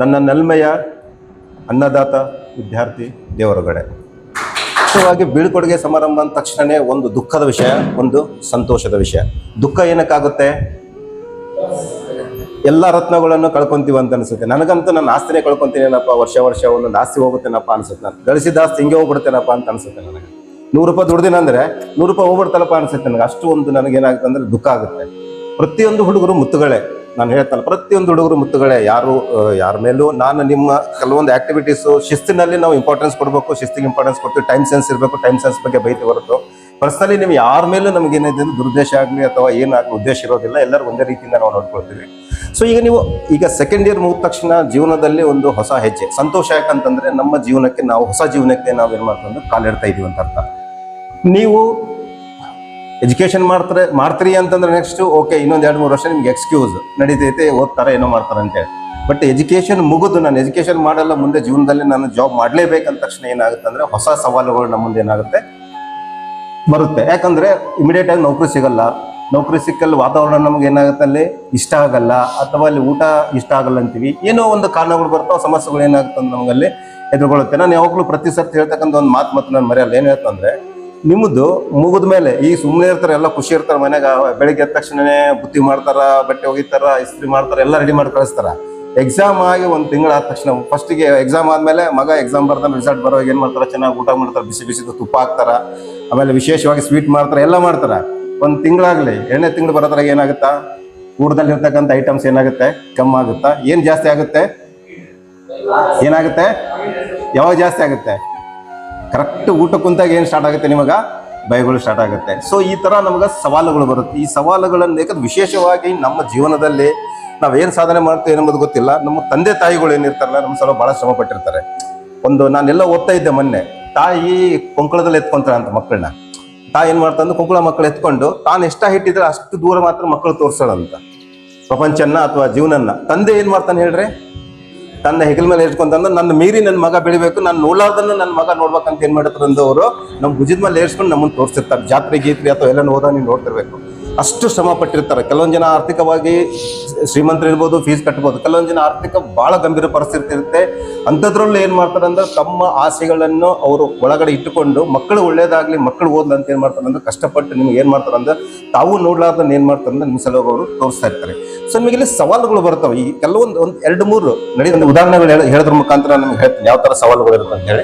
ನನ್ನ ನಲ್ಮೆಯ ಅನ್ನದಾತ ವಿದ್ಯಾರ್ಥಿ ದೇವರುಗಡೆ. ಮುಖ್ಯವಾಗಿ ಬೀಳ್ಕೊಡುಗೆ ಸಮಾರಂಭ ಅಂದ ತಕ್ಷಣವೇ ಒಂದು ದುಃಖದ ವಿಷಯ, ಒಂದು ಸಂತೋಷದ ವಿಷಯ. ದುಃಖ ಏನಕ್ಕಾಗುತ್ತೆ? ಎಲ್ಲ ರತ್ನಗಳನ್ನು ಕಳ್ಕೊಂತೀವಿ ಅಂತ ಅನಿಸುತ್ತೆ. ನನಗಂತೂ ನನ್ನ ಆಸ್ತಿನೇ ಕಳ್ಕೊಂತೀನೇನಪ್ಪ? ವರ್ಷ ವರ್ಷ ಒಂದು ಆಸ್ತಿ ಹೋಗುತ್ತೇನಪ್ಪ ಅನ್ಸುತ್ತೆ ನಾನು ಗಳಿಸಿದ ಆಸ್ತಿ ಹಿಂಗೆ ಹೋಗ್ಬಿಡ್ತೇನಪ್ಪ ಅಂತ ಅನ್ಸುತ್ತೆ ನನಗೆ. ನೂರು ರೂಪಾಯಿ ದುಡ್ದಿನಂದ್ರೆ ನೂರು ರೂಪಾಯಿ ಹೋಗ್ಬಿಡ್ತಲ್ಲಪ್ಪ ಅನ್ಸುತ್ತೆ ನನಗೆ. ಅಷ್ಟು ಒಂದು ನನಗೇನಾಗುತ್ತೆ ಅಂದ್ರೆ ದುಃಖ ಆಗುತ್ತೆ. ಪ್ರತಿಯೊಂದು ಹುಡುಗರು ಮುತ್ತುಗಳೇ. ನಾನು ಹೇಳ್ತಲ್ಲ ಪ್ರತಿಯೊಂದು ಹುಡುಗರು ಮುತ್ತುಗಳೇ, ಯಾರು ಯಾರ ಮೇಲೂ ನಾನು ನಿಮ್ಮ ಕೆಲವೊಂದು ಆಕ್ಟಿವಿಟೀಸು ಶಿಸ್ತಿನಲ್ಲಿ ನಾವು ಇಂಪಾರ್ಟೆನ್ಸ್ ಕೊಡಬೇಕು, ಶಿಸ್ತಿಗೆ ಇಂಪಾರ್ಟೆನ್ಸ್ ಕೊಡ್ತೀವಿ ಟೈಮ್ ಸೆನ್ಸ್ ಇರಬೇಕು ಟೈಮ್ ಸೆನ್ಸ್ ಬಗ್ಗೆ ಬೈತಿ ಹೊರತು ಪರ್ಸನಲಿ ನೀವು ಯಾರ ಮೇಲೂ ನಮಗೆ ಅಂದ್ರೆ ದುರುದ್ದೇಶ ಆಗಲಿ ಅಥವಾ ಏನಾಗಲಿ ಉದ್ದೇಶ ಇರೋದಿಲ್ಲ, ಎಲ್ಲರೂ ಒಂದೇ ರೀತಿಯಿಂದ ನಾವು ನೋಡ್ಕೊಳ್ತೀವಿ. ಸೊ ಈಗ ನೀವು, ಈಗ ಸೆಕೆಂಡ್ ಇಯರ್ ಮುಗಿದ ತಕ್ಷಣ ಜೀವನದಲ್ಲಿ ಒಂದು ಹೊಸ ಹೆಜ್ಜೆ, ಸಂತೋಷ ಯಾಕಂತಂದ್ರೆ ನಮ್ಮ ಜೀವನಕ್ಕೆ ನಾವು, ಹೊಸ ಜೀವನಕ್ಕೆ ನಾವು ಏನು ಮಾಡ್ತಂದ್ರೆ ಕಾಲಿಡ್ತಾ ಇದೀವಿ ಅಂತ ಅರ್ಥ. ನೀವು ಎಜುಕೇಶನ್ ಮಾಡ್ತಾರೆ, ಮಾಡ್ತೀರಿ ಅಂತಂದ್ರೆ ನೆಕ್ಸ್ಟ್ ಓಕೆ ಇನ್ನೊಂದು ಎರಡು ಮೂರು ವರ್ಷ ನಿಮ್ಗೆ ಎಕ್ಸ್ಕ್ಯೂಸ್ ನಡೀತೈತೆ, ಓದ್ತಾರೆ, ಏನೋ ಮಾಡ್ತಾರೆ ಅಂತೇಳಿ ಬಟ್ ಎಜುಕೇಶನ್ ಮುಗಿದು ನಾನು ಎಜುಕೇಶನ್ ಮಾಡಲ್ಲ, ಮುಂದೆ ಜೀವನದಲ್ಲಿ ನಾನು ಜಾಬ್ ಮಾಡಲೇಬೇಕಂದ ತಕ್ಷಣ ಏನಾಗುತ್ತೆ ಅಂದ್ರೆ ಹೊಸ ಸವಾಲುಗಳು ನಮ್ಮ ಮುಂದೆ ಏನಾಗುತ್ತೆ ಬರುತ್ತೆ. ಯಾಕಂದ್ರೆ ಇಮಿಡಿಯೇಟ್ ಆಗಿ ನೌಕರಿ ಸಿಗಲ್ಲ. ನೌಕರಿ ಸಿಕ್ಕಲ್ಲಿ ವಾತಾವರಣ ನಮ್ಗೆ ಏನಾಗುತ್ತೆ ಅಲ್ಲಿ? ಇಷ್ಟ ಆಗಲ್ಲ. ಅಥವಾ ಅಲ್ಲಿ ಊಟ ಇಷ್ಟ ಆಗಲ್ಲ ಅಂತೀವಿ. ಏನೋ ಒಂದು ಕಾರಣಗಳು ಬರ್ತಾವ, ಸಮಸ್ಯೆಗಳು ಏನಾಗುತ್ತೆ ನಮಗಲ್ಲಿ ಎದುರುಗೊಳ್ಳುತ್ತೆ. ನಾನು ಯಾವಾಗಲೂ ಪ್ರತಿ ಸರ್ತಿ ಹೇಳ್ತಕ್ಕಂಥ ಒಂದು ಮಾತು ಮತ್ತು ನಾನು ಮರೆಯಲ್ಲ. ಏನು ಹೇಳ್ತಂದ್ರೆ ನಿಮ್ಮದು ಮುಗಿದ ಮೇಲೆ, ಈ ಸುಮ್ಮನೆ ಇರ್ತಾರೆ, ಎಲ್ಲ ಖುಷಿ ಇರ್ತಾರೆ ಮನ್ಯಾಗ, ಬೆಳಿಗ್ಗೆ ಎದ್ದ ತಕ್ಷಣನೇ ಬುತ್ತಿ ಮಾಡ್ತಾರ, ಬಟ್ಟೆ ಒಗಿತಾರ ಇಸ್ತ್ರಿ ಮಾಡ್ತಾರ, ಎಲ್ಲ ರೆಡಿ ಮಾಡಿ ಕಳಿಸ್ತಾರ. ಎಕ್ಸಾಮ್ ಆಗಿ ಒಂದು ತಿಂಗಳು ಆದ ತಕ್ಷಣ ಫಸ್ಟಿಗೆ ಎಕ್ಸಾಮ್ ಆದ್ಮೇಲೆ ಮಗ ಎಕ್ಸಾಮ್ ಬರ್ತಾನೆ ರಿಸಲ್ಟ್ ಬರೋವಾಗ ಏನು ಮಾಡ್ತಾರೆ? ಚೆನ್ನಾಗಿ ಊಟ ಮಾಡ್ತಾರೆ, ಬಿಸಿ ಬಿಸಿದು ತುಪ್ಪ ಹಾಕ್ತಾರ, ಆಮೇಲೆ ವಿಶೇಷವಾಗಿ ಸ್ವೀಟ್ ಮಾಡ್ತಾರೆ, ಎಲ್ಲ ಮಾಡ್ತಾರ. ಒಂದು ತಿಂಗಳಾಗಲಿ, ಎರಡನೇ ತಿಂಗಳು ಬರೋದ್ರಾಗ ಏನಾಗುತ್ತಾ? ಊಟದಲ್ಲಿ ಇರ್ತಕ್ಕಂಥ ಐಟಮ್ಸ್ ಏನಾಗುತ್ತೆ? ಕಮ್ಮಿ ಆಗುತ್ತಾ? ಏನ್ ಜಾಸ್ತಿ ಆಗುತ್ತೆ? ಏನಾಗುತ್ತೆ? ಯಾವಾಗ ಜಾಸ್ತಿ ಆಗುತ್ತೆ? ಕರೆಕ್ಟ್ ಊಟ ಕುಂತಾಗ ಏನು ಸ್ಟಾರ್ಟ್ ಆಗುತ್ತೆ ನಿಮಗೆ? ಭಯಗಳು ಸ್ಟಾರ್ಟ್ ಆಗುತ್ತೆ. ಸೊ ಈ ತರ ನಮ್ಗೆ ಸವಾಲುಗಳು ಬರುತ್ತೆ. ಈ ಸವಾಲುಗಳನ್ನು ಯಾಕಂದ್ರೆ ವಿಶೇಷವಾಗಿ ನಮ್ಮ ಜೀವನದಲ್ಲಿ ನಾವೇನು ಸಾಧನೆ ಮಾಡ್ತೀವಿ ಅನ್ನೋದು ಗೊತ್ತಿಲ್ಲ. ನಮ್ಮ ತಂದೆ ತಾಯಿಗಳು ಏನಿರ್ತಾರಲ್ಲ ನಮ್ಮ ಸಲ ಬಹಳ ಶ್ರಮ ಪಟ್ಟಿರ್ತಾರೆ. ಒಂದು ನಾನೆಲ್ಲ ಓದ್ತಾ ಇದ್ದೆ ಮೊನ್ನೆ. ತಾಯಿ ಕೊಂಕುಳದಲ್ಲಿ ಎತ್ಕೊಂತಾರೆ ಅಂತ ಮಕ್ಕಳನ್ನ ತಾಯಿ ಏನು ಮಾಡ್ತಾ ಕೊಂಕಳ ಮಕ್ಕಳು ಎತ್ಕೊಂಡು, ತಾನು ಎಷ್ಟ ಹಿಟ್ಟಿದ್ರೆ ಅಷ್ಟು ದೂರ ಮಾತ್ರ ಮಕ್ಕಳು ತೋರ್ಸೋದಂತ ಪ್ರಪಂಚನ ಅಥವಾ ಜೀವನನ್ನ. ತಂದೆ ಏನು ಮಾಡ್ತಾನೆ ಹೇಳ್ರಿ? ತನ್ನ ಹೆಗಲ ಮೇಲೆ ಏರ್ಸ್ಕೊಂತಂದ್ರೆ ನನ್ನ ಮೀರಿ ನನ್ನ ಮಗ ಬೆಳಿಬೇಕು ನಾನು ನೋಡ್ಲಾರ್ದನ್ನ ನನ್ನ ಮಗ ನೋಡ್ಬೇಕಂತ ಏನು ಮಾಡಿದ್ರು ಅಂದವರು ಅವರು ನಮ್ಮ ಭುಜದ ಮೇಲೆ ಏರ್ಸ್ಕೊಂಡು ನಮ್ಮನ್ನು ತೋರಿಸಿರ್ತಾರೆ. ಜಾತ್ರೆ ಗೀತ್ರಿ ಅಥವಾ ಎಲ್ಲ ಹೋದಾಗ ನೀವು ನೋಡ್ತಿರ್ಬೇಕು. ಅಷ್ಟು ಶ್ರಮ ಪಟ್ಟಿರ್ತಾರೆ. ಕೆಲವೊಂದು ಜನ ಆರ್ಥಿಕವಾಗಿ ಶ್ರೀಮಂತರು ಇರ್ಬೋದು ಫೀಸ್ ಕಟ್ಬೋದು, ಕೆಲವೊಂದು ಜನ ಆರ್ಥಿಕ ಬಹಳ ಗಂಭೀರ ಪರಿಸ್ಥಿತಿ ಇರುತ್ತೆ. ಅಂಥದ್ರಲ್ಲಿ ಏನು ಮಾಡ್ತಾರೆ ಅಂದ್ರೆ ತಮ್ಮ ಆಸೆಗಳನ್ನು ಅವರು ಒಳಗಡೆ ಇಟ್ಟುಕೊಂಡು ಮಕ್ಕಳು ಒಳ್ಳೇದಾಗ್ಲಿ ಮಕ್ಕಳು ಓದ್ಲಿ ಅಂತ ಏನು ಮಾಡ್ತಾರೆ ಅಂದ್ರೆ ಕಷ್ಟಪಟ್ಟು ನಿಮ್ಗೆ ಏನು ಮಾಡ್ತಾರೆ ಅಂದ್ರೆ ತಾವು ನೋಡ್ಲಾರ್ದನ್ನ ಏನು ಮಾಡ್ತಾರೆ ಅಂದ್ರೆ ನಿಮ್ಮ ಸಲುವಾಗಿ ಅವರು ತೋರಿಸ್ತಾ ಇರ್ತಾರೆ. ಸೊ ನಿಮಗೆ ಇಲ್ಲಿ ಸವಾಲುಗಳು ಬರ್ತವೆ. ಈ ಕೆಲವೊಂದು ಒಂದು ಎರಡು ಮೂರು ನಡಿ ಒಂದು ಉದಾಹರಣೆಗಳು ಹೇಳ- ಹೇಳೋದ್ರ ಮುಖಾಂತರ ನಿಮ್ಗೆ ಹೇಳ್ತೀನಿ. ಯಾವ ಥರ ಸವಾಲುಗಳು ಇರುತ್ತೆ ಅಂತ ಹೇಳಿ.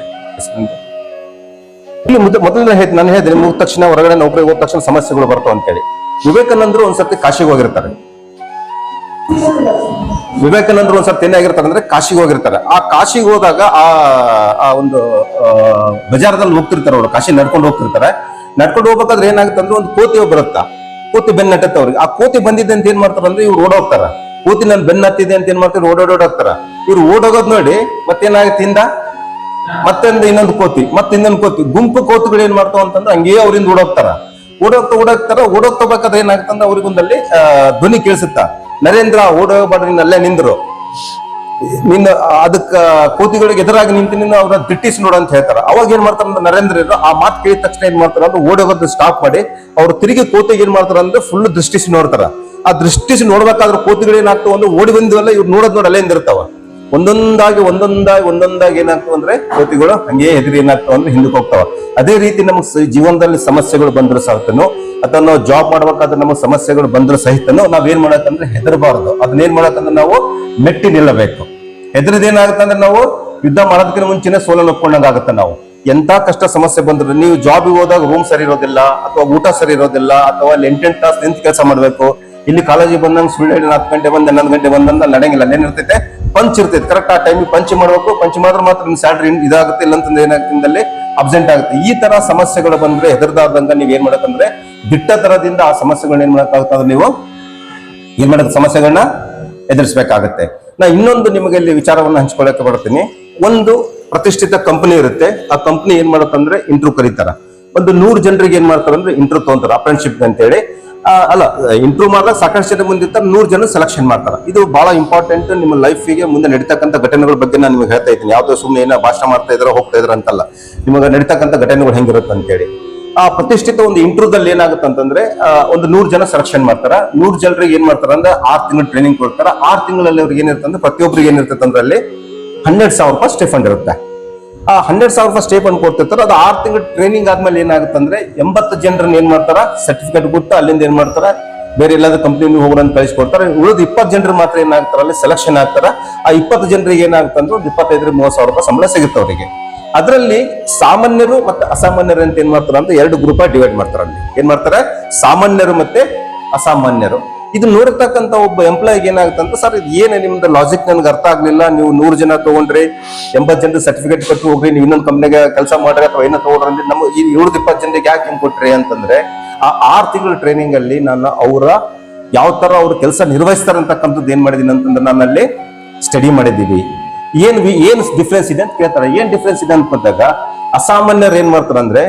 ಇಲ್ಲಿ ಮೊದ- ಮೊದಲನೇ ಹೇಳ್ತೀನಿ. ನಾನು ಹೇಳಿದ್ರೆ ಮುಗಿದ ತಕ್ಷಣ ಹೊರಗಡೆ ನೌಕರಿಗೆ ಹೋದ ತಕ್ಷಣ ಸಮಸ್ಯೆಗಳು ಬರ್ತಾವೆ ಅಂತ ಹೇಳಿ. ವಿವೇಕಾನಂದರು ಒಂದ್ಸರ್ತಿ ಕಾಶಿಗೆ ಹೋಗಿರ್ತಾರೆ. ವಿವೇಕಾನಂದರು ಒಂದ್ಸರ್ತಿ ಏನಾಗಿರ್ತಾರೆ ಅಂದ್ರೆ ಕಾಶಿಗೆ ಹೋಗಿರ್ತಾರೆ. ಆ ಕಾಶಿಗೆ ಹೋದಾಗ ಆ ಆ ಒಂದು ಬಜಾರದಲ್ಲಿ ಹೋಗ್ತಿರ್ತಾರೆ ಅವರು. ಕಾಶಿ ನಡ್ಕೊಂಡು ಹೋಗ್ತಿರ್ತಾರೆ. ನಡ್ಕೊಂಡು ಹೋಗ್ಬೇಕಾದ್ರೆ ಏನಾಗುತ್ತೆ ಅಂದ್ರೆ ಒಂದು ಕೋತಿ ಬರುತ್ತಾ? ಕೋತಿ ಬೆನ್ನ ಹತ್ತತ್ತೆ ಅವ್ರಿಗೆ. ಆ ಕೋತಿ ಬಂದಿದೆ ಅಂತ ಏನ್ ಮಾಡ್ತಾರೆ ಅಂದ್ರೆ ಇವ್ರು ಓಡೋಗ್ತಾರ. ಕೋತಿ ನನ್ನ ಬೆನ್ನ ಹತ್ತಿದೆ ಅಂತ ಏನ್ ಮಾಡ್ತಾರೆ? ಓಡೋಡೋಗ್ತಾರ ಇವ್ರು ಓಡೋಗೋದ್ ನೋಡಿ ಮತ್ತೇನಾಗುತ್ತೆ ಹಿಂದ? ಮತ್ತೊಂದು ಇನ್ನೊಂದು ಕೋತಿ ಮತ್ತೆ ಇನ್ನೊಂದು ಕೋತಿ. ಗುಂಪು ಕೋತಿಗಳು ಏನ್ ಮಾಡ್ತಾವ ಅಂತಂದ್ರೆ ಹಂಗೇ ಅವರಿಂದ ಓಡೋಗ್ತಾರ. ಓಡೋಗ್ತಾ ಓಡೋಗ್ತಾರ ಓಡೋಗ್ತಾ ಬೇಕಾದ್ರೆ ಏನಾಗುತ್ತಂದ್ರೆ ಅವ್ರಿಗೊಂದಲ್ಲಿ ಧ್ವನಿ ಕೇಳಿಸುತ್ತ. ನರೇಂದ್ರ ಓಡೋಗ್ಬಾರ್ದು ಅಲ್ಲೇ ನಿಂದ್ರು. ನಿನ್ನ, ಅದಕ್ಕ ಕೋತಿಗಳಿಗೆ ಎದುರಾಗಿ ನಿಂತು ನಿನ್ನ ಅವ್ರನ್ನ ದಿಟ್ಟಿಸಿ ನೋಡು ಅಂತ ಹೇಳ್ತಾರ. ಅವಾಗ ಏನ್ ಮಾಡ್ತಾರ ಅಂದ್ರೆ ನರೇಂದ್ರ ಆ ಮಾತು ಕೇಳಿದ ತಕ್ಷಣ ಏನ್ ಮಾಡ್ತಾರ ಅಂದ್ರೆ ಓಡೋಗೋದು ಸ್ಟಾಪ್ ಮಾಡಿ, ಅವ್ರು ತಿರುಗಿ ಕೋತಿಗೆ ಏನ್ ಮಾಡ್ತಾರ ಅಂದ್ರೆ ಫುಲ್ ದೃಷ್ಟಿಸಿ ನೋಡ್ತಾರ. ಆ ದೃಷ್ಟಿಸಿ ನೋಡ್ಬೇಕಾದ್ರೆ ಕೋತಿಗಳು ಏನಾಗ್ತಾವ ಅಂದ್ರೆ ಓಡಿ ಬಂದಿವಲ್ಲ, ಇವ್ರು ನೋಡೋದ್ ನೋಡಿ ಅಲ್ಲೇ ನಿಂದಿರ್ತಾವ ಒಂದೊಂದಾಗಿ ಒಂದೊಂದಾಗಿ ಒಂದೊಂದಾಗಿ ಏನಾಗ್ತವೆ ಅಂದ್ರೆ ಕೋತಿಗಳು ಹಂಗೆ ಎದುರು ಏನಾಗ್ತವೆ ಅಂದ್ರೆ ಹಿಂದಕ್ಕೆ ಹೋಗ್ತಾವ. ಅದೇ ರೀತಿ ನಮಗೆ ಜೀವನದಲ್ಲಿ ಸಮಸ್ಯೆಗಳು ಬಂದ್ರು ಸಹಿತನು ಅಥವಾ ನಾವು ಜಾಬ್ ಮಾಡ್ಬೇಕಾದ್ರೆ ನಮಗೆ ಸಮಸ್ಯೆಗಳು ಬಂದ್ರು ಸಹಿತನು, ನಾವ್ ಏನ್ ಮಾಡಕ್ಕಂದ್ರೆ ಹೆದರಬಾರದು. ಅದನ್ನೇನ್ ಮಾಡಕ್ಕಂದ್ರೆ ನಾವು ಮೆಟ್ಟಿ ನಿಲ್ಲಬೇಕು. ಹೆದರದ್ ಏನಾಗುತ್ತೆ ಅಂದ್ರೆ ನಾವು ಯುದ್ಧ ಮಾಡೋದಕ್ಕಿಂತ ಮುಂಚೆನೆ ಸೋಲನ್ನು ಒಪ್ಕೊಂಡಂಗಾಗುತ್ತೆ ನಾವು. ಎಂತ ಕಷ್ಟ ಸಮಸ್ಯೆ ಬಂದ್ರೆ ನೀವು ಜಾಬಿಗೆ ಹೋದಾಗ ರೂಮ್ ಸರಿ ಇರೋದಿಲ್ಲ, ಅಥವಾ ಊಟ ಸರಿ ಇರೋದಿಲ್ಲ, ಅಥವಾ ಅಲ್ಲಿ ಎಂಟೆಂಟು ತಾಸು ನಿಂತು ಕೆಲಸ ಮಾಡ್ಬೇಕು. ಇಲ್ಲಿ ಕಾಲೇಜಿಗೆ ಬಂದಂಗೆ ಸುಳ್ಳು ಹೇಳಿ ಹತ್ತು ಗಂಟೆ ಬಂದು, ಹನ್ನೊಂದು ಗಂಟೆ ಬಂದಂದ ನಡೆಯಂಗಿಲ್ಲ ಏನಿರ್ತೈತೆ ಪಂಚ್ ಇರ್ತೈತೆ. ಕರೆಕ್ಟ್ ಆ ಟೈಮಿಗೆ ಪಂಚ್ ಮಾಡಬೇಕು. ಪಂಚ್ ಮಾಡಿದ್ರೆ ಮಾತ್ರ ನಿಮ್ ಸ್ಯಾಲ್ರಿ ಇದಾಗುತ್ತೆ. ಇಲ್ಲಂತಂದ್ರೆ ಏನಾಗ್ತಿಂದಲ್ಲಿ ಅಬ್ಸೆಂಟ್ ಆಗುತ್ತೆ. ಈ ತರ ಸಮಸ್ಯೆಗಳು ಬಂದ್ರೆ ಹೆದರ್ದಾರ್ದಂಗ ನೀವ್ ಏನ್ ಮಾಡಕಂದ್ರೆ ದಿಟ್ಟ ತರದಿಂದ ಆ ಸಮಸ್ಯೆಗಳನ್ನ ಏನ್ ಮಾಡಕ್ಕಾಗುತ್ತೆ ನೀವು ಏನ್ ಮಾಡಕ್ ಸಮಸ್ಯೆಗಳನ್ನ ಎದುರಿಸಬೇಕಾಗತ್ತೆ. ನಾ ಇನ್ನೊಂದು ನಿಮಗೆ ಇಲ್ಲಿ ವಿಚಾರವನ್ನು ಹಂಚ್ಕೊಳ್ಳಕ್ಕೆ ಬರ್ತೀನಿ. ಒಂದು ಪ್ರತಿಷ್ಠಿತ ಕಂಪನಿ ಇರುತ್ತೆ. ಆ ಕಂಪನಿ ಏನ್ ಮಾಡುತ್ತಂದ್ರೆ ಇಂಟ್ರೂ ಕರೀತಾರ ಒಂದು ನೂರು ಜನರಿಗೆ ಏನ್ ಮಾಡ್ತಾರಂದ್ರೆ ಇಂಟ್ರೂ ತಗೊಂತಾರ. ಅಪ್ರೆಂಟ್ಶಿಪ್ ಅಂತೇಳಿ. ಅಲ್ಲ ಇಂಪ್ರೂವ್ ಮಾಡಿದಾಗ ಸಾಕಷ್ಟು ಜನ ಮುಂದಿರ್ತಾರೆ ನೂರು ಜನ ಸೆಲೆಕ್ಷನ್ ಮಾಡ್ತಾರೆ. ಇದು ಬಹಳ ಇಂಪಾರ್ಟೆಂಟ್ ನಿಮ್ಮ ಲೈಫಿಗೆ ಮುಂದೆ ನಡೀತಕ್ಕಂಥ ಘಟನೆಗಳ ಬಗ್ಗೆ ನಾನು ನಿಮಗೆ ಹೇಳ್ತಾ ಇದ್ದೀನಿ. ಯಾವುದೋ ಸುಮ್ಮನೆ ಏನೋ ಭಾಷಣ ಮಾಡ್ತಾ ಇದ್ರೆ, ಹೋಗ್ತಾ ಇದ್ರ ಅಂತಲ್ಲ. ನಿಮಗೆ ನಡೀತಕ್ಕಂಥ ಘಟನೆಗಳು ಹೆಂಗಿರುತ್ತೆ ಅಂತೇಳಿ. ಆ, ಪ್ರತಿಷ್ಠಿತ ಒಂದು ಇಂಟರ್ವ್ಯೂದಲ್ಲಿ ಏನಾಗುತ್ತೆ ಅಂತಂದ್ರೆ ಒಂದು ನೂರು ಜನ ಸೆಲೆಕ್ಷನ್ ಮಾಡ್ತಾರೆ. ನೂರು ಜನರಿಗೆ ಏನ್ ಮಾಡ್ತಾರೆ ಅಂದ್ರೆ, ಆರು ತಿಂಗಳು ಟ್ರೈನಿಂಗ್ ಕೊಡ್ತಾರೆ. ಆರು ತಿಂಗಳಲ್ಲಿ ಅವ್ರಿಗೆ ಏನಿರ್ತಂದ್ರೆ ಪ್ರತಿಯೊಬ್ಬರಿಗೆ ಏನಿರ್ತಂದ್ರೆ ಅಲ್ಲಿ ಹನ್ನೆರಡು ಸಾವಿರ ರೂಪಾಯಿ ಸ್ಟಿಫಂಡ್ ಇರುತ್ತೆ. ಆ ಹಂಡ್ರೆಡ್ ಸಾವಿರ ರೂಪಾಯಿ ಸ್ಟೇಪನ್ ಕೊಡ್ತಿರ್ತಾರೆ. ಅದು ಆರು ತಿಂಗಳು ಟ್ರೈನಿಂಗ್ ಆದ್ಮೇಲೆ ಏನಾಗುತ್ತೆ ಅಂದ್ರೆ ಎಂಬತ್ತು ಜನರನ್ನ ಏನ್ ಮಾಡ್ತಾರ? ಸರ್ಟಿಫಿಕೇಟ್ ಕೊಟ್ಟು ಅಲ್ಲಿಂದ ಏನ್ ಮಾಡ್ತಾರ? ಬೇರೆ ಎಲ್ಲಾದ್ರೂ ಕಂಪ್ನಿ ಹೋಗೋಣ ಕಳಿಸ್ಕೊಡ್ತಾರೆ. ಉಳಿದ ಇಪ್ಪತ್ತು ಜನರು ಮಾತ್ರ ಏನಾಗ್ತಾರ ಅಲ್ಲಿ ಸೆಲೆಕ್ಷನ್ ಆಗ್ತಾರ. ಆ ಇಪ್ಪತ್ತು ಜನರಿಗೆ ಏನಾಗುತ್ತೆ ಅಂದ್ರೆ ಒಂದು ಇಪ್ಪತ್ತೈದರಿಂದ ಮೂವತ್ತು ಸಾವಿರ ರೂಪಾಯಿ ಸಂಬಳ ಸಿಗುತ್ತೆ ಅವರಿಗೆ. ಅದರಲ್ಲಿ ಸಾಮಾನ್ಯರು ಮತ್ತೆ ಅಸಾಮಾನ್ಯರು ಅಂತ ಏನ್ ಮಾಡ್ತಾರ ಅಂತ ಎರಡು ಗ್ರೂಪ್ ಡಿವೈಡ್ ಮಾಡ್ತಾರೆ ಅಲ್ಲಿ. ಏನ್ ಮಾಡ್ತಾರೆ? ಸಾಮಾನ್ಯರು ಮತ್ತೆ ಅಸಾಮಾನ್ಯರು. ಇದು ನೋಡಿರ್ತಕ್ಕಂತ ಒಬ್ಬ ಎಂಪ್ಲಾಯಿಗೆ ಏನಾಗುತ್ತೆ ಅಂತ ಸರ್, ಇದು ಏನೇ ನಿಮ್ದು ಲಾಜಿಕ್ ನನ್ಗೆ ಅರ್ಥ ಆಗ್ಲಿಲ್ಲ. ನೀವು ನೂರು ಜನ ತಗೊಂಡ್ರಿ, ಎಂಬತ್ತು ಜನ ಸರ್ಟಿಫಿಕೇಟ್ ಕೊಟ್ಟು ಹೋಗ್ರಿ, ನೀವು ಇನ್ನೊಂದು ಕಂಪ್ನಿಗೆ ಕೆಲಸ ಮಾಡ್ರಿ ಅಥವಾ ಏನೋ ತಗೊಂಡ್ರಿ ಅಂದ್ರೆ ನಮ್ಮ ಈ ಏಳು ಇಪ್ಪತ್ತು ಜನರಿಗೆ ಯಾಕೆ ಹಿಂಗೆ ಕೊಟ್ರಿ ಅಂತಂದ್ರೆ, ಆ ಆರು ತಿಂಗಳ ಟ್ರೈನಿಂಗ್ ಅಲ್ಲಿ ನಾನು ಅವರ ಯಾವ ತರ ಅವ್ರ ಕೆಲಸ ನಿರ್ವಹಿಸ್ತಾರೆ ಅಂತಕ್ಕಂಥದ್ದು ಏನ್ ಮಾಡಿದೀನಿ ಅಂತಂದ್ರೆ ನಾನಲ್ಲಿ ಸ್ಟಡಿ ಮಾಡಿದ್ದೀವಿ. ಏನ್ ಏನ್ ಡಿಫ್ರೆನ್ಸ್ ಇದೆ ಅಂತ ಕೇಳ್ತಾರೆ. ಏನ್ ಡಿಫ್ರೆನ್ಸ್ ಇದೆ ಅಂತ ಬಂದಾಗ ಅಸಾಮಾನ್ಯರು ಏನ್ ಮಾಡ್ತಾರೆ ಅಂದ್ರೆ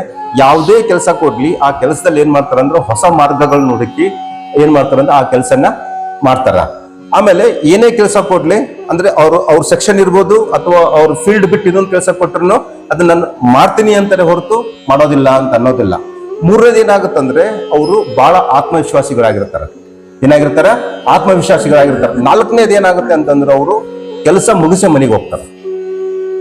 ಯಾವುದೇ ಕೆಲಸ ಕೊಡ್ಲಿ, ಆ ಕೆಲಸದಲ್ಲಿ ಏನ್ ಮಾಡ್ತಾರೆ ಅಂದ್ರೆ ಹೊಸ ಮಾರ್ಗಗಳನ್ನ ಹುಡುಕಿ ಏನ್ ಮಾಡ್ತಾರೆ ಅಂದ್ರೆ ಆ ಕೆಲಸನ ಮಾಡ್ತಾರ. ಆಮೇಲೆ ಏನೇ ಕೆಲಸ ಕೊಡ್ಲಿ, ಅಂದ್ರೆ ಅವ್ರು, ಅವ್ರ ಸೆಕ್ಷನ್ ಇರ್ಬೋದು ಅಥವಾ ಅವ್ರ ಫೀಲ್ಡ್ ಬಿಟ್ಟು ಇನ್ನೊಂದು ಕೆಲಸ ಕೊಟ್ರು ಅದನ್ನ ನಾನು ಮಾಡ್ತೀನಿ ಅಂತಾನೆ ಹೊರತು ಮಾಡೋದಿಲ್ಲ ಅಂತ ಅನ್ನೋದಿಲ್ಲ. ಮೂರನೇದು ಏನಾಗುತ್ತಂದ್ರೆ ಅವರು ಬಹಳ ಆತ್ಮವಿಶ್ವಾಸಿಗಳಾಗಿರ್ತಾರೆ. ಏನಾಗಿರ್ತಾರೆ? ಆತ್ಮವಿಶ್ವಾಸಿಗಳಾಗಿರ್ತಾರೆ. ನಾಲ್ಕನೇದು ಏನಾಗುತ್ತೆ ಅಂತಂದ್ರೆ ಅವರು ಕೆಲಸ ಮುಗಿಸಿ ಮನೆಗೆ ಹೋಗ್ತಾರೆ.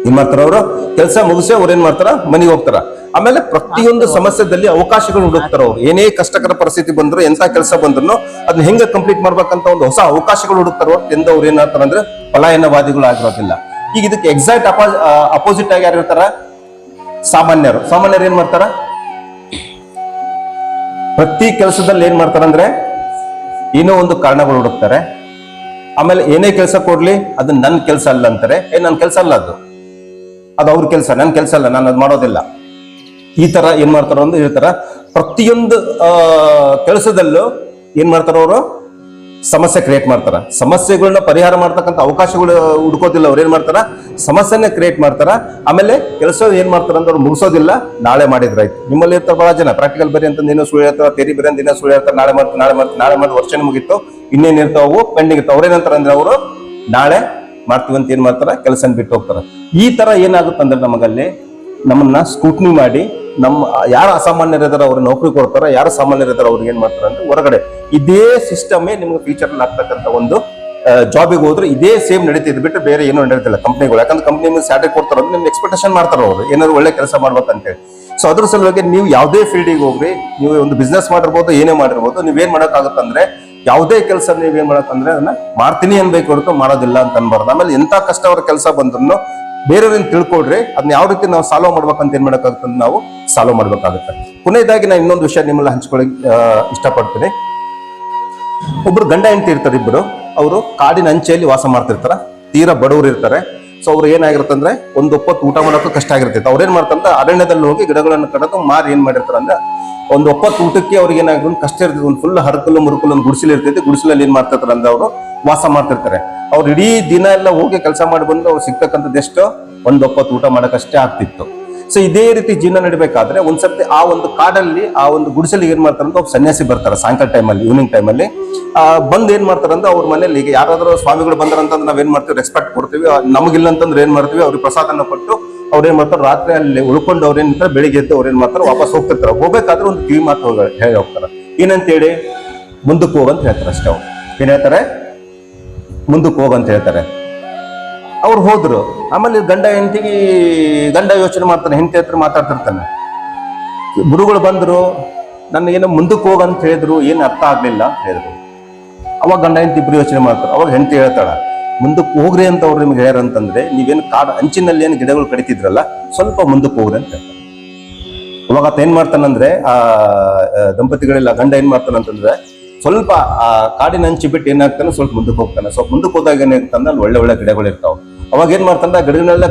ಏನ್ ಮಾಡ್ತಾರ ಅವರು? ಕೆಲಸ ಮುಗಿಸಿ ಅವ್ರು ಏನ್ ಮಾಡ್ತಾರ? ಮನೆಗೆ ಹೋಗ್ತಾರ. ಆಮೇಲೆ ಪ್ರತಿಯೊಂದು ಸಮಸ್ಯೆದಲ್ಲಿ ಅವಕಾಶಗಳು ಹುಡುಕ್ತಾರ ಅವ್ರು. ಏನೇ ಕಷ್ಟಕರ ಪರಿಸ್ಥಿತಿ ಬಂದ್ರು ಎಂತ ಕೆಲಸ ಬಂದ್ರು ಅದನ್ನ ಹೆಂಗ ಕಂಪ್ಲೀಟ್ ಮಾಡ್ಬೇಕಂತ ಒಂದು ಹೊಸ ಅವಕಾಶಗಳು ಹುಡುಕ್ತಾರ ಎಂದ ಅವ್ರು ಏನಾಗ್ತಾರ ಅಂದ್ರೆ ಪಲಾಯನವಾದಿಗಳು ಆಗಿರೋದಿಲ್ಲ ಈಗ ಇದಕ್ಕೆ ಎಕ್ಸಾಕ್ಟ್ ಅಪೋ ಅಪೋಸಿಟ್ ಆಗಿ ಯಾರು ಇರ್ತಾರ? ಸಾಮಾನ್ಯರು. ಸಾಮಾನ್ಯರು ಏನ್ ಮಾಡ್ತಾರ? ಪ್ರತಿ ಕೆಲಸದಲ್ಲಿ ಏನ್ ಮಾಡ್ತಾರಂದ್ರೆ ಏನೋ ಒಂದು ಕಾರಣಗಳು ಹುಡುಕ್ತಾರೆ. ಆಮೇಲೆ ಏನೇ ಕೆಲಸ ಕೊಡ್ಲಿ ಅದು ನನ್ನ ಕೆಲಸ ಅಲ್ಲ ಅಂತಾರೆ. ಏ ನನ್ನ ಕೆಲಸ ಅಲ್ಲ ಅದು. ಅದು ಅವ್ರ ಕೆಲಸ ನನ್ನ ಕೆಲಸ ಅಲ್ಲ ನಾನು ಅದು ಮಾಡೋದಿಲ್ಲ. ಈ ತರ ಏನ್ ಮಾಡ್ತಾರ ಅಂದ್ರೆ ಹೇಳ್ತಾರ. ಪ್ರತಿಯೊಂದು ಕೆಲಸದಲ್ಲೂ ಏನ್ ಮಾಡ್ತಾರ ಅವರು ಸಮಸ್ಯೆ ಕ್ರಿಯೇಟ್ ಮಾಡ್ತಾರ. ಸಮಸ್ಯೆಗಳನ್ನ ಪರಿಹಾರ ಮಾಡ್ತಕ್ಕಂಥ ಅವಕಾಶಗಳು ಹುಡ್ಕೋದಿಲ್ಲ ಅವ್ರು ಏನ್ ಮಾಡ್ತಾರ? ಸಮಸ್ಯೆನೇ ಕ್ರಿಯೇಟ್ ಮಾಡ್ತಾರ. ಆಮೇಲೆ ಕೆಲಸ ಏನ್ ಮಾಡ್ತಾರ ಅಂದ್ರೆ ಅವ್ರು ಮುಗಿಸೋದಿಲ್ಲ, ನಾಳೆ ಮಾಡಿದ್ರಾಯ್ತು ನಿಮ್ಮಲ್ಲಿ ಇರ್ತಾರೆ ಬಹಳ ಜನ. ಪ್ರಾಕ್ಟಿಕಲ್ ಬರಿ ಅಂತ ಏನೋ ಸುಳ್ಳು ಹೇಳ್ತಾರ ತೇರಿ ಬರಿ ಅಂತ ಸುಳ್ಳು ಹೇಳ್ತಾರೆ, ನಾಳೆ ಮಾಡ್ತಾರೆ ನಾಳೆ ಮಾಡ್ತಾರೆ ನಾಳೆ ಮಾಡಿ ವರ್ಷ ಮುಗೀತು, ಇನ್ನೇನ್ ಇರ್ತಾವು ಪೆಂಡಿಂಗ್ ಇರ್ತಾವ. ಅವ್ರೇನಂತಾರ ಅಂದ್ರೆ ಅವರು ನಾಳೆ ಮಾಡ್ತೀವಿ ಅಂತ ಏನ್ ಮಾಡ್ತಾರ? ಕೆಲಸ ಬಿಟ್ಟು ಹೋಗ್ತಾರ. ಈ ತರ ಏನಾಗುತ್ತಂದ್ರೆ ನಮಗಲ್ಲಿ ನಮ್ಮನ್ನ ಸ್ಕೂಟ್ನಿ ಮಾಡಿ ನಮ್ಮ ಯಾರು ಅಸಾಮಾನ್ಯರು ಅವ್ರಿಗೆ ಅವ್ರ ನೌಕರಿ ಕೊಡ್ತಾರ, ಯಾರು ಸಾಮಾನ್ಯರಿದ್ದಾರೆ ಅವ್ರಿಗೆ ಏನ್ ಮಾಡ್ತಾರೆ ಅಂದ್ರೆ ಹೊರಗಡೆ. ಇದೇ ಸಿಸ್ಟಮೇ ನಿಮ್ಗೆ ಫ್ಯೂಚರ್ ಆಗ್ತಕ್ಕಂಥ ಒಂದು ಜಾಬಿಗೆ ಹೋದ್ರೆ ಇದೇ ಸೇಮ್ ನಡೀತಿದ್ ಬಿಟ್ಟು ಬೇರೆ ಏನೂ ನಡೀತಿಲ್ಲ ಕಂಪ್ನಿಗಳು ಯಾಕಂದ್ರೆ ಕಂಪ್ನಿ ನಿಮ್ಗೆ ಸ್ಯಾಲರಿ ಕೊಡ್ತಾರ ಅಂದ್ರೆ ನಿಮ್ಗೆ ಎಕ್ಸ್ಪೆಕ್ಟೇಷನ್ ಮಾಡ್ತಾರ ಅವರು. ಏನಾದ್ರು ಒಳ್ಳೆ ಕೆಲಸ ಮಾಡ್ಬೇಕಂತೇಳಿ. ಸೊ ಅದ್ರ ಸಲುವಾಗಿ ನೀವು ಯಾವುದೇ ಫೀಲ್ಡಿಗೆ ಹೋಗ್ರಿ, ನೀವು ಒಂದು ಬಿಸ್ನೆಸ್ ಮಾಡಿರ್ಬೋದು, ಏನೇ ಮಾಡಿರ್ಬೋದು ನೀವೇನ್ ಮಾಡೋಕ್ಕಾಗತ್ತಂದ್ರೆ ಯಾವುದೇ ಕೆಲಸ ನೀವೇನ್ ಮಾಡಕ್ಕಂದ್ರೆ ಅದನ್ನ ಮಾಡ್ತೀನಿ ಅನ್ಬೇಕು ಹೊರತು ಮಾಡೋದಿಲ್ಲ ಅಂತ ಅನ್ಬಾರ್ದು. ಆಮೇಲೆ ಎಂತ ಕಷ್ಟವರ ಕೆಲಸ ಬಂದ್ರು ಬೇರೆಯವ್ರನ್ನ ತಿಳ್ಕೊಡ್ರಿ ಅದನ್ನ ಯಾವ ರೀತಿ ನಾವು ಸಾಲ್ವ್ ಮಾಡ್ಬೇಕಂತ ಏನ್ ಮಾಡಕ್ಕಾಗುತ್ತೆ ನಾವು ಸಾಲ್ವ್ ಮಾಡಬೇಕಾಗುತ್ತೆ. ಕೊನೆಯದಾಗಿ ನಾನು ಇನ್ನೊಂದು ವಿಷಯ ನಿಮ್ಮಲ್ಲಿ ಹಂಚ್ಕೊಳ್ಳಿ ಇಷ್ಟಪಡ್ತೀನಿ. ಒಬ್ರು ಗಂಡ ಹೆಂಡತಿ ಇರ್ತಾರೆ ಇಬ್ಬರು ಅವರು ಕಾಡಿನ ಅಂಚೆಯಲ್ಲಿ ವಾಸ ಮಾಡ್ತಿರ್ತಾರೆ, ತೀರಾ ಬಡವರು ಇರ್ತಾರೆ. ಸೊ ಅವ್ರು ಏನಾಗಿರುತ್ತೆ ಅಂದ್ರೆ ಒಂದು ಒಪ್ಪತ್ತು ಊಟ ಮಾಡೋಕೆ ಕಷ್ಟ ಆಗಿರ್ತೈತೆ. ಅವ್ರೇನ್ ಮಾಡ್ತಾರೆ ಅರಣ್ಯದಲ್ಲಿ ಹೋಗಿ ಗಿಡಗಳನ್ನು ಕಡದು ಮಾರಿ ಏನ್ ಮಾಡಿರ್ತಾರೆ ಅಂದ್ರೆ ಒಂದು ಒಪ್ಪತ್ತು ಊಟಕ್ಕೆ ಅವ್ರಿಗೆ ಏನಾಗುತ್ತೆ ಕಷ್ಟ ಇರ್ತೈತೆ, ಒಂದು ಫುಲ್ ಹರಕಲು ಮುರುಕಲ್ಲು ಒಂದು ಗುಡಿಸಲು ಇರ್ತೈತೆ, ಗುಡಿಸಲಲ್ಲಿ ಏನ್ ಮಾಡ್ತಿರ್ತಾರೆ ಅಂದ್ರೆ ಅವರು ವಾಸ ಮಾಡ್ತಿರ್ತಾರೆ. ಅವ್ರು ಇಡೀ ದಿನ ಎಲ್ಲ ಹೋಗಿ ಕೆಲಸ ಮಾಡಿ ಬಂದು ಅವ್ರು ಒಂದು ಒಪ್ಪತ್ತು ಊಟ ಮಾಡಕ್ಕಷ್ಟೇ ಆಗ್ತಿತ್ತು. ಸೊ ಇದೇ ರೀತಿ ಜೀವನ ನಡಿಬೇಕಾದ್ರೆ ಒಂದ್ಸರ್ತಿ ಆ ಒಂದು ಕಾಡಲ್ಲಿ, ಆ ಒಂದು ಗುಡಿಸಲಿಗೆ ಏನ್ ಮಾಡ್ತಾರೆ ಒಬ್ಬ ಸನ್ಯಾಸಿ ಬರ್ತಾರೆ ಸಾಯಂಕಾಲ ಟೈಮಲ್ಲಿ ಈವ್ನಿಂಗ್ ಟೈಮಲ್ಲಿ ಬಂದು ಏನ್ ಮಾಡ್ತಾರೆ ಅಂದ್ರೆ ಅವ್ರ ಮನೇಲಿ ಈಗ ಯಾರಾದ್ರೂ ಸ್ವಾಮಿಗಳು ಬಂದ್ರಂತಂದ್ರೆ ನಾವೇನ್ ಮಾಡ್ತೀವಿ ರೆಸ್ಪೆಕ್ಟ್ ಕೊಡ್ತೀವಿ. ನಮಗಿಲ್ಲ ಅಂತಂದ್ರೆ ಏನ್ ಮಾಡ್ತೀವಿ, ಅವ್ರಿಗೆ ಪ್ರಸಾದನ ಕೊಟ್ಟು ಅವ್ರು ಏನ್ ಮಾಡ್ತಾರೆ, ರಾತ್ರಿ ಅಲ್ಲಿ ಉಳ್ಕೊಂಡು ಅವ್ರು ಏನ್ ಬೆಳಿಗ್ಗೆ ಎದ್ದು ಅವ್ರು ಏನ್ ಮಾಡ್ತಾರೆ, ವಾಪಸ್ ಹೋಗ್ತಿರ್ತಾರೆ. ಹೋಗ್ಬೇಕಾದ್ರೆ ಒಂದು ಕಿವಿ ಮಾತು ಹೇಳಿ ಹೋಗ್ತಾರೆ. ಏನಂತೇಳಿ ಮುಂದಕ್ಕೆ ಹೋಗಂತ ಹೇಳ್ತಾರೆ ಅಷ್ಟೇ ಅವ್ರು. ಏನ್ ಹೇಳ್ತಾರೆ? ಮುಂದಕ್ಕೆ ಹೋಗಂತ ಹೇಳ್ತಾರೆ. ಅವ್ರು ಹೋದ್ರು. ಆಮೇಲೆ ಗಂಡ ಹೆಂಡತಿಗೆ ಗಂಡ ಯೋಚನೆ ಮಾಡ್ತಾನೆ ಹೆಂಡತಿ ಹತ್ರ ಮಾತಾಡ್ತಿರ್ತಾನೆ. ಗುರುಗಳು ಬಂದ್ರು ನನ್ನ ಏನೋ ಮುಂದಕ್ಕೆ ಹೋಗಂತ ಹೇಳಿದ್ರು ಏನು ಅರ್ಥ ಆಗಲಿಲ್ಲ ಹೇಳಿದ್ರು. ಅವಾಗ ಗಂಡ ಹೆಂಡತಿ ಇಬ್ರು ಯೋಚನೆ ಮಾಡ್ತಾರೆ. ಅವಾಗ ಹೆಂಡತಿ ಹೇಳ್ತಾಳ ಮುಂದಕ್ಕೆ ಹೋಗ್ರಿ ಅಂತ ಅವ್ರು ನಿಮ್ಗೆ ಹೇಳ್ಯಾರ ಅಂತಂದ್ರೆ ನೀವೇನು ಕಾಡು ಅಂಚಿನಲ್ಲಿ ಏನು ಗಿಡಗಳು ಕಡಿತಿದ್ರಲ್ಲ ಸ್ವಲ್ಪ ಮುಂದಕ್ಕೆ ಹೋಗ್ರಿ ಅಂತ ಹೇಳ್ತಾರೆ. ಅವಾಗ ಆತ ಏನ್ ಮಾಡ್ತಾನಂದ್ರೆ ಆ ಆ, ದಂಪತಿಗಳೆಲ್ಲ ಗಂಡ ಏನ್ ಮಾಡ್ತಾನಂತಂದ್ರೆ ಸ್ವಲ್ಪ ಆ ಕಾಡಿನ ಹಂಚಿ ಬಿಟ್ಟು ಏನಾಗ್ತಾನೆ ಸ್ವಲ್ಪ ಮುಂದಕ್ಕೆ ಹೋಗ್ತಾನೆ. ಸ್ವಲ್ಪ ಮುಂದಕ್ಕೆ ಹೋದಾಗ ಏನಾಗ್ತಾನೆ ಅಲ್ಲಿ ಒಳ್ಳೆ ಒಳ್ಳೆ ಗಿಡಗಳು ಇರ್ತಾವ ಅವಾಗ ಏನ್ ಮಾಡ್ತಾನೆ? ಗಡಿಗಳನ್ನೆಲ್ಲ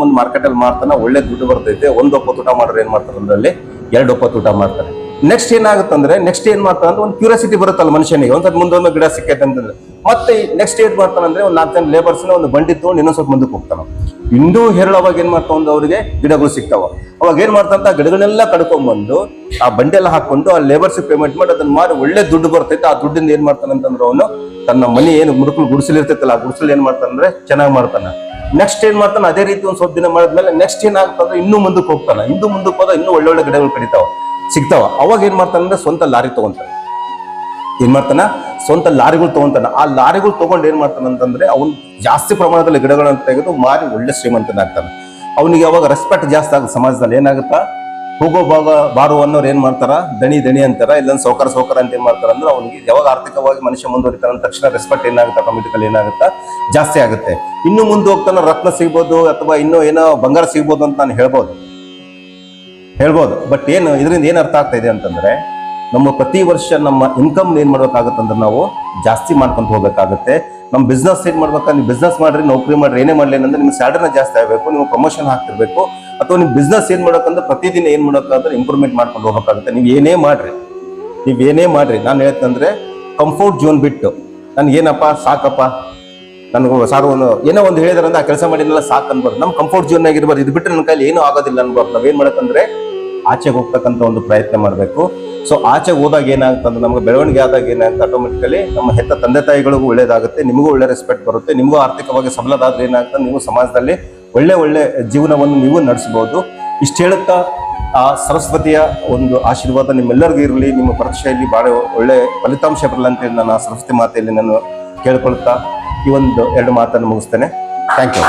ಬಂದು ಮಾರ್ಕೆಟ್ ಅಲ್ಲಿ ಮಾರ್ತಾನೆ, ಒಳ್ಳೆ ದುಡ್ಡು ಬರ್ತೈತೆ, ಒಂದ್ ಒಪ್ಪತ್ತು ಊಟ ಮಾಡ್ರೆ ಏನ್ ಮಾಡ್ತಾರೆ ಅದರಲ್ಲಿ? ಎರಡು ಒಪ್ಪತ್ತು ಊಟ ಮಾಡ್ತಾರೆ ನೆಕ್ಸ್ಟ್ ಏನಾಗುತ್ತಂದ್ರೆ ನೆಕ್ಸ್ಟ್ ಏನ್ ಮಾಡ್ತಾರೆ ಅಂದ್ರೆ, ಒಂದು ಕ್ಯೂರಿಯಾಸಿಟಿ ಬರುತ್ತಲ್ಲ ಮನುಷ್ಯನಿಗೆ, ಒಂದ್ಸತಿ ಮುಂದೊಂದು ಗಿಡ ಸಿಕ್ಕೈತೆ ಅಂತಂದ್ರೆ. ಮತ್ತೆ ನೆಕ್ಸ್ಟ್ ಏನ್ ಮಾಡ್ತಾನಂದ್ರೆ ಒಂದು ನಾಲ್ಕು ಜನ ಲೇಬರ್ಸ್ನ ಒಂದು ಬಂಡಿ ತಗೊಂಡು ಇನ್ನೊಂದ್ ಸ್ವಲ್ಪ ಮುಂದಕ್ಕೆ ಹೋಗ್ತಾನ. ಇನ್ನೂ ಹೇರಳವಾಗಿ ಏನ್ ಮಾಡ್ತಾ ಒಂದು ಅವರಿಗೆ ಗಿಡಗಳು ಸಿಗ್ತಾವ. ಅವಾಗ ಏನ್ ಮಾಡ್ತಾನಂತ ಗಿಡಗಳನ್ನೆಲ್ಲ ಕಡ್ಕೊಂಡ್ಬಂದು ಆ ಬಂಡಿ ಎಲ್ಲ ಹಾಕೊಂಡು ಆ ಲೇಬರ್ಸ್ ಪೇಮೆಂಟ್ ಮಾಡಿ ಅದನ್ನ ಮಾಡಿ ಒಳ್ಳೆ ದುಡ್ಡು ಬರ್ತೈತೆ. ಆ ದುಡ್ಡಿಂದ ಏನ್ ಮಾಡ್ತಾನಂತಂದ್ರೆ ಅವನು ತನ್ನ ಮನೆ ಏನು ಮುಡುಕಲು ಗುಡಿಸಲಿರ್ತೈತಲ್ಲ, ಆ ಗುಡಿಸಲು ಏನ್ ಮಾಡ್ತಾನಂದ್ರೆ ಚೆನ್ನಾಗಿ ಮಾಡ್ತಾನ. ನೆಕ್ಸ್ಟ್ ಏನ್ ಮಾಡ್ತಾನೆ? ಅದೇ ರೀತಿ ಒಂದು ಸ್ವಲ್ಪ ದಿನ ಮಾಡಿದ್ಮೇಲೆ ನೆಕ್ಸ್ಟ್ ಏನಾಗ್ತಂದ್ರೆ ಇನ್ನೂ ಮುಂದಕ್ಕೆ ಹೋಗ್ತಾನೆ. ಇನ್ನೂ ಮುಂದಕ್ಕೆ ಹೋದ ಇನ್ನೂ ಒಳ್ಳೊಳ್ಳೆ ಗಿಡಗಳು ಕಡಿತಾವ, ಸಿಗ್ತಾವ. ಅವಾಗ ಏನ್ ಮಾಡ್ತಾನಂದ್ರೆ ಸ್ವಂತ ಲಾರಿ ತಗೊಂತಾನೆ. ಏನ್ ಮಾಡ್ತಾನ? ಸ್ವಂತ ಲಾರಿಗಳು ತಗೊಂತಾನ. ಆ ಲಾರಿಗಳು ತಗೊಂಡು ಏನ್ ಮಾಡ್ತಾನ ಅಂತಂದ್ರೆ, ಅವ್ನು ಜಾಸ್ತಿ ಪ್ರಮಾಣದಲ್ಲಿ ಗಿಡಗಳನ್ನು ತೆಗೆದು ಮಾರಿ ಒಳ್ಳೆ ಶ್ರೀಮಂತನಾಗ್ತಾನೆ. ಅವನಿಗೆ ಅವಾಗ ರೆಸ್ಪೆಕ್ಟ್ ಜಾಸ್ತಿ ಆಗುತ್ತೆ ಸಮಾಜದಲ್ಲಿ, ಏನಾಗುತ್ತಾ? ಹೋಗೋ ಭಾಗ, ಬಾರು ಅನ್ನೋರು ಏನ್ ಮಾಡ್ತಾರ? ದಣಿ ದಣಿ ಅಂತಾರ, ಇಲ್ಲೊಂದು ಸೌಕರ ಸೌಕರ ಅಂತ ಏನ್ ಮಾಡ್ತಾರ ಅಂದ್ರೆ, ಅವನಿಗೆ ಯಾವಾಗ ಆರ್ಥಿಕವಾಗಿ ಮನುಷ್ಯ ಮುಂದುವರಿತಾನ ಅಂದ ತಕ್ಷಣ ರೆಸ್ಪೆಕ್ಟ್ ಏನಾಗುತ್ತೆ? ಆಟೋಮೆಟಿಕಲಿ ಏನಾಗುತ್ತಾ? ಜಾಸ್ತಿ ಆಗುತ್ತೆ. ಇನ್ನು ಮುಂದೆ ಹೋಗ್ತಾನ, ರತ್ನ ಸಿಗ್ಬೋದು, ಅಥವಾ ಇನ್ನೂ ಏನೋ ಬಂಗಾರ ಸಿಗ್ಬೋದು ಅಂತ ನಾನು ಹೇಳ್ಬೋದು. ಹೇಳ್ಬೋದು. ಬಟ್ ಏನು, ಇದರಿಂದ ಏನು ಅರ್ಥ ಆಗ್ತಾ ಇದೆ ಅಂತಂದ್ರೆ ನಮ್ಮ ಪ್ರತಿ ವರ್ಷ ನಮ್ಮ ಇನ್ಕಮ್ ಏನ್ ಮಾಡ್ಬೇಕಾಗತ್ತಂದ್ರೆ ನಾವು ಜಾಸ್ತಿ ಮಾಡ್ಕೊಂತ ಹೋಗ್ಬೇಕಾಗುತ್ತೆ. ನಮ್ಮ ಬಿಸ್ನೆಸ್ ಏನ್ ಮಾಡ್ಬೇಕು? ನೀವು ಬಿಸ್ನೆಸ್ ಮಾಡ್ರಿ, ನೌಕರಿ ಮಾಡ್ರಿ, ಏನೇ ಮಾಡ್ಲಿ ಅಂದ್ರೆ ನಿಮ್ಮ ಸ್ಯಾಲರಿನ ಜಾಸ್ತಿ ಆಗಬೇಕು ನೀವು ಪ್ರಮೋಷನ್ ಹಾಕ್ತಿರ್ಬೇಕು. ಅಥವಾ ನಿಮ್ಮ ಬಿಸ್ನೆಸ್ ಏನ್ ಮಾಡಬೇಕಂದ್ರೆ ಪ್ರತಿದಿನ ಏನ್ ಮಾಡೋಕ್ಕಾದ್ರೆ ಇಂಪ್ರೂವ್ಮೆಂಟ್ ಮಾಡ್ಕೊಂಡು ಹೋಗಬೇಕಾಗುತ್ತೆ. ನೀವು ಏನೇ ಮಾಡ್ರಿ, ನೀವು ಏನೇ ಮಾಡ್ರಿ, ನಾನು ಹೇಳ್ತಂದ್ರೆ ಕಂಫರ್ಟ್ ಝೋನ್ ಬಿಟ್ಟು ನನ್ಗೆ ಏನಪ್ಪ ಸಾಕಪ್ಪ? ನನಗೆ ಸಾರು ಒಂದು, ಏನೋ ಒಂದು ಹೇಳಿದಾರಂದ್ರೆ ಆ ಕೆಲಸ ಮಾಡಿದ್ನೆಲ್ಲ ಸಾಕು ಅನ್ಬಾರ್ದು ನಮ್ಮ ಕಂಫರ್ಟ್ ಜೋನ್ ಆಗಿರ್ಬಾರ್ದು ಇದು ಬಿಟ್ಟರೆ ನನ್ನ ಕೈಲಿ ಏನೂ ಆಗೋದಿಲ್ಲ ಅನ್ಬಾರ್ದು ನಾವೇನ್ ಮಾಡಕ್ಕಂದ್ರೆ ಆಚೆಗೆ ಹೋಗ್ತಕ್ಕಂಥ ಒಂದು ಪ್ರಯತ್ನ ಮಾಡಬೇಕು. ಸೊ ಆಚೆ ಹೋದಾಗ ಏನಾಗುತ್ತೆ ಅಂದ್ರೆ ನಮಗೆ ಬೆಳವಣಿಗೆ ಆದಾಗ ಏನಾಗುತ್ತೆ? ಆಟೋಮೆಟಿಕಲಿ ನಮ್ಮ ಹೆತ್ತ ತಂದೆ ತಾಯಿಗಳಿಗೂ ಒಳ್ಳೇದಾಗುತ್ತೆ, ನಿಮಗೂ ಒಳ್ಳೆ ರೆಸ್ಪೆಕ್ಟ್ ಬರುತ್ತೆ, ನಿಮಗೂ ಆರ್ಥಿಕವಾಗಿ ಸಬಲದಾದ್ರೆ ಏನಾಗುತ್ತೆ? ನೀವು ಸಮಾಜದಲ್ಲಿ ಒಳ್ಳೆ ಒಳ್ಳೆ ಜೀವನವನ್ನು ನೀವು ನಡೆಸಬಹುದು. ಇಷ್ಟು ಹೇಳುತ್ತಾ, ಆ ಸರಸ್ವತಿಯ ಒಂದು ಆಶೀರ್ವಾದ ನಿಮ್ಮೆಲ್ಲರಿಗೂ ಇರಲಿ, ನಿಮ್ಮ ಪರೀಕ್ಷೆಯಲ್ಲಿ ಬಹಳ ಒಳ್ಳೆ ಫಲಿತಾಂಶ ಬರಲಿ ಅಂತೇಳಿ ನಾನು ಆ ಸರಸ್ವತಿ ಮಾತೆಯಲ್ಲಿ ನಾನು ಕೇಳ್ಕೊಳ್ತಾ ಈ ಒಂದು ಎರಡು ಮಾತನ್ನು ಮುಗಿಸ್ತೇನೆ. Thank you